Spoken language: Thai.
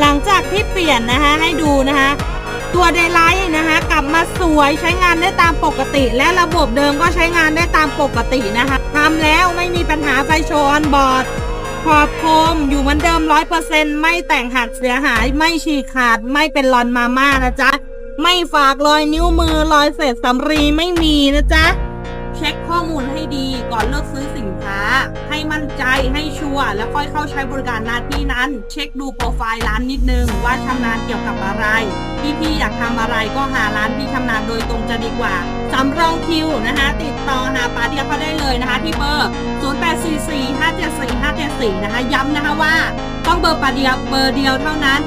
หลังจากที่เปลี่ยนนะคะให้ดูนะคะตัวเดไลท์นะคะกลับมาสวยใช้งานได้ตามปกติ และระบบเดิมก็ใช้งานได้ตามปกตินะคะทำแล้วไม่มีปัญหาไฟโชว์ออนบอร์ดขอบโคมอยู่เหมือนเดิม100%ไม่แต่งหักเสียหายไม่ฉีกขาดไม่เป็นรอนมาม่านะจ๊ะ ไม่ฝากรอยนิ้วมือรอยเศษสำรีไม่มีนะจ๊ะ เช็ค ก่อนเลือกซื้อสินค้า ให้มั่นใจให้ชัวร์แล้วค่อยเข้าใช้บริการหน้าที่นั้น เช็คดูโปรไฟล์ร้านนิดนึง ว่าชำนาญเกี่ยวกับอะไรพี่พี่ๆอยากทำอะไรก็หาร้านที่ชำนาญโดยตรงจะดีกว่าสำรองคิวนะคะติดต่อหาปาเดียเขาได้เลยนะคะที่เบอร์ 0844574574 นะคะย้ำนะคะว่าต้องเบอร์ปาเดียเบอร์เดียวเท่านั้น